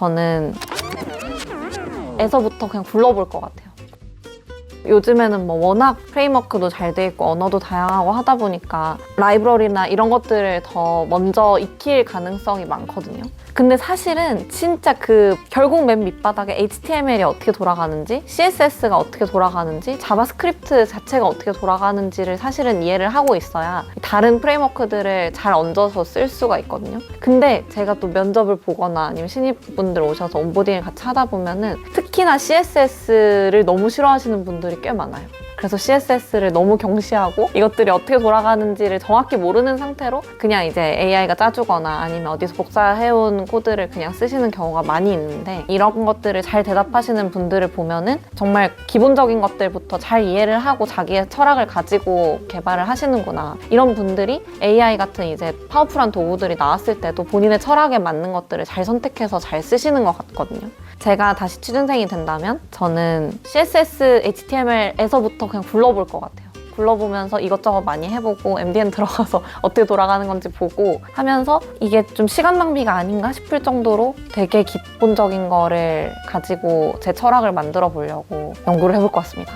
저는 에서부터 그냥 불러볼 것 같아요. 요즘에는 뭐 워낙 프레임워크도 잘 돼 있고 언어도 다양하고 하다 보니까 라이브러리나 이런 것들을 더 먼저 익힐 가능성이 많거든요. 근데 사실은 진짜 그 결국 맨 밑바닥에 HTML이 어떻게 돌아가는지, CSS가 어떻게 돌아가는지, 자바스크립트 자체가 어떻게 돌아가는지를 사실은 이해를 하고 있어야 다른 프레임워크들을 잘 얹어서 쓸 수가 있거든요. 근데 제가 또 면접을 보거나 아니면 신입분들 오셔서 온보딩을 같이 하다 보면은 특히나 CSS를 너무 싫어하시는 분들이 꽤 많아요. 그래서 CSS를 너무 경시하고 이것들이 어떻게 돌아가는지를 정확히 모르는 상태로 그냥 이제 AI가 짜주거나 아니면 어디서 복사해온 코드를 그냥 쓰시는 경우가 많이 있는데 이런 것들을 잘 대답하시는 분들을 보면은 정말 기본적인 것들부터 잘 이해를 하고 자기의 철학을 가지고 개발을 하시는구나. 이런 분들이 AI 같은 이제 파워풀한 도구들이 나왔을 때도 본인의 철학에 맞는 것들을 잘 선택해서 잘 쓰시는 것 같거든요. 제가 다시 취준생이 된다면 저는 CSS, HTML에서부터 그냥 굴러볼 것 같아요. 굴러보면서 이것저것 많이 해보고 MDN 들어가서 어떻게 돌아가는 건지 보고 하면서 이게 좀 시간 낭비가 아닌가 싶을 정도로 되게 기본적인 거를 가지고 제 철학을 만들어 보려고 연구를 해볼 것 같습니다.